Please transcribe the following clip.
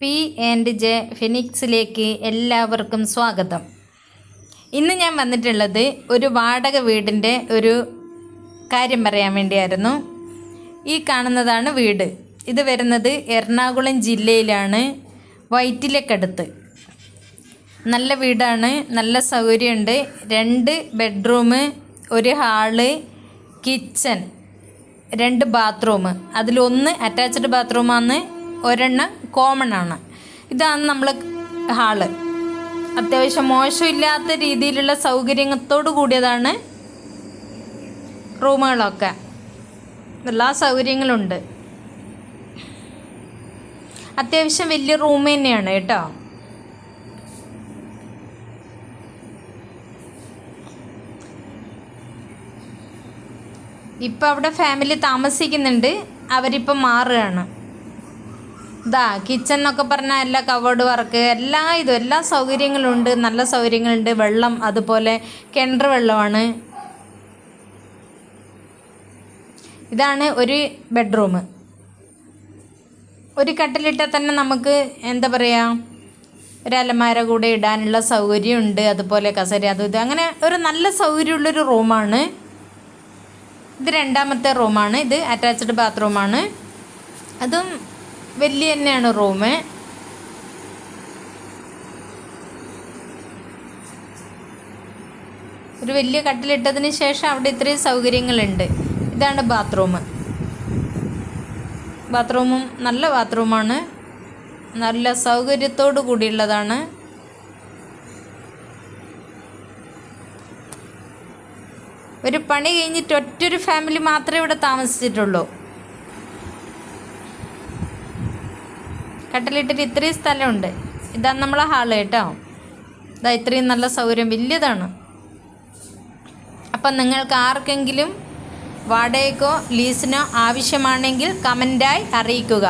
P and J ഫിനിക്സിലേക്ക് എല്ലാവർക്കും സ്വാഗതം. ഇന്ന് ഞാൻ വന്നിട്ടുള്ളത് ഒരു വാടക വീടിന്റെ ഒരു കാര്യം പറയാൻ വേണ്ടിയായിരുന്നു. ഈ കാണുന്നതാണ് വീട്. ഇത് വരുന്നത് എറണാകുളം ജില്ലയിലാണ് വൈറ്റിലക്കടുത്ത് നല്ല വീടാണ് നല്ല സൗകര്യമുണ്ട്. രണ്ട് ബെഡ്റൂം ഒരു ഹാൾ കിച്ചൺ രണ്ട് ബാത്റൂം. അതിലൊന്ന് അറ്റാച്ച്ഡ് ബാത്റൂമാണ് ഒരെണ്ണം കോമൺ ആണ്. ഇതാണ് നമ്മൾ ഹാൾ. അത്യാവശ്യം മോശമില്ലാത്ത രീതിയിലുള്ള സൗകര്യത്തോടു കൂടിയതാണ് റൂമുകളൊക്കെ. എല്ലാ സൗകര്യങ്ങളുണ്ട്. അത്യാവശ്യം വലിയ റൂം തന്നെയാണ് കേട്ടോ. ഇപ്പം അവിടെ ഫാമിലി താമസിക്കുന്നുണ്ട്. അവരിപ്പം മാറുകയാണ്. ഇതാ കിച്ചൺ എന്നൊക്കെ പറഞ്ഞാൽ എല്ലാ കവേർഡ് വർക്ക് എല്ലാ ഇതും എല്ലാ സൗകര്യങ്ങളുണ്ട്. നല്ല സൗകര്യങ്ങളുണ്ട്. വെള്ളം അതുപോലെ കിണർ വെള്ളമാണ്. ഇതാണ് ഒരു ബെഡ്റൂം ഒരു കട്ടിലിട്ടാൽ തന്നെ നമുക്ക് എന്താ പറയുക ഒരു അലമാര കൂടെ ഇടാനുള്ള സൗകര്യമുണ്ട്. അതുപോലെ കസേര അതും ഇത്. അങ്ങനെ ഒരു നല്ല സൗകര്യമുള്ളൊരു റൂമാണ് ഇത് രണ്ടാമത്തെ റൂമാണ് ഇത് അറ്റാച്ച്ഡ് ബാത്റൂമാണ് അതും വലിയ തന്നെയാണ് റൂമ്. ഒരു വലിയ കട്ടിലിട്ടതിന് ശേഷം അവിടെ ഇത്രയും സൗകര്യങ്ങളുണ്ട്. ഇതാണ് ബാത്റൂം ബാത്റൂമും നല്ല ബാത്റൂമാണ് നല്ല സൗകര്യത്തോടു കൂടിയുള്ളതാണ്. ഒരു പണി കഴിഞ്ഞിട്ട് ഒറ്റൊരു ഫാമിലി മാത്രമേ ഇവിടെ താമസിച്ചിട്ടുള്ളൂ. കട്ടിലിട്ടിട്ട് ഇത്രയും സ്ഥലമുണ്ട്. ഇതാണ് നമ്മളെ ഹാൾ കേട്ടോ. ഇതാ ഇത്രയും നല്ല സൗകര്യം വലിയതാണ്. അപ്പം നിങ്ങൾക്ക് ആർക്കെങ്കിലും വാടകയ്ക്കോ ലീസിനോ ആവശ്യമാണെങ്കിൽ കമന്റായി അറിയിക്കുക.